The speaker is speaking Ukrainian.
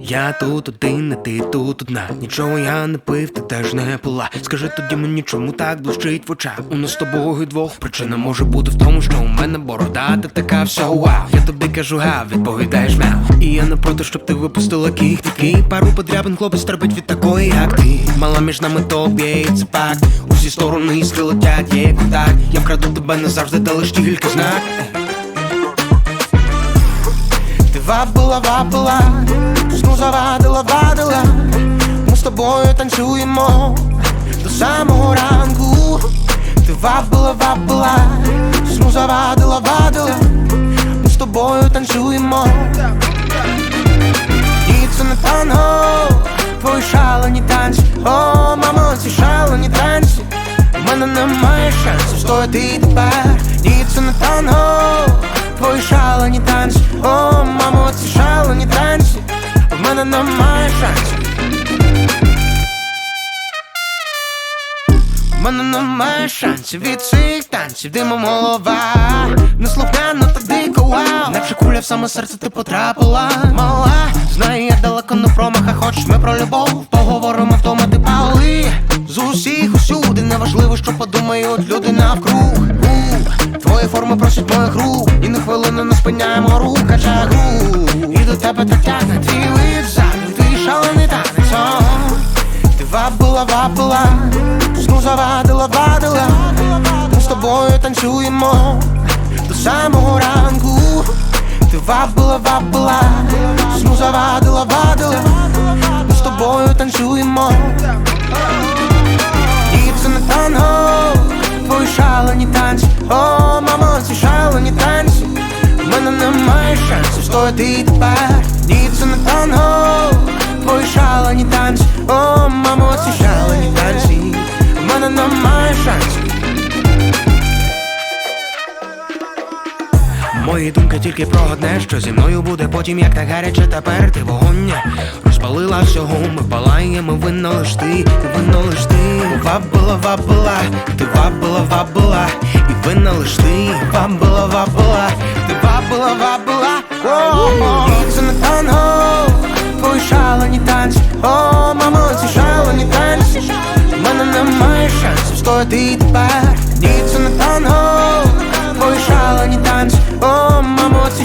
Я тут один, а ти тут одна. Нічого я не пив, ти теж не пила. Скажи тоді мені, чому так блищить в очах? У нас з тобою двох причина може бути в тому, що у мене борода, ти така вся вау. Я тобі кажу, гав, відповідаєш мяу. І я не проти, щоб ти випустила ких такий. Пару подрябин хлопець терпить від такої, як ти. Мала між нами тобі, це факт. У всі сторони іскри летять, є контакт. Я вкраду тебе не завжди, та лиш тільки знак. Ти вабила, вабила, сну завадила, вадила. Ми з тобою танцюємо до самого ранку. Ти вабила, вабила, сну завадила, вадила. Ми з тобою танцюємо. І це не танго, твої шалені танці. О, мамо, ці шалені танці. У мене немає шансів стояти тепер. Ні, це не танго, твої шалені мене немає шансів. У мене немає шансів від цих танців, димом голова Неслухняно та дико, вау Наче куля в саме серце ти потрапила. Мала, знаю, я далеко не промаха Хочеш ми про любов, поговоримо вдома ти пали З усіх усюди, неважливо, що подумають люди навкруг. Твої форми просять моїх рук. І на хвилину не спиняємо рух, качає гру тебе так тягне твій вид ззаду Ти шалений танець, о. Ти вабила, вабила, сну завадила, вадила. Ми з тобою танцюємо до самого ранку. Ти вабила, вабила, сну завадила, вадила. Ми з тобою танцюємо. І це не танго, твої шалені танці. О, мамо, ці шалені танці. Мене немає шансів стояти тепер. Ні, це не танго, твої шалені танці. О, мамо, ці шалені танці. У мене немає шансів. Мої думки тільки про одне, що зі мною буде потім, як так гаряче тепер ти вогоння Розпалила всього, ми палаємо, винно лиш ти, винно лиш ти Вабила, вабила, ти вабила, вабила І винно лиш ти, вабила, вабила, Ти бабла, бабла, о-о-о Це не танго, твої шалені танці О, мама ці не танці В на немає шансів что ты теперь? це на танго, твої не танці О, мама ці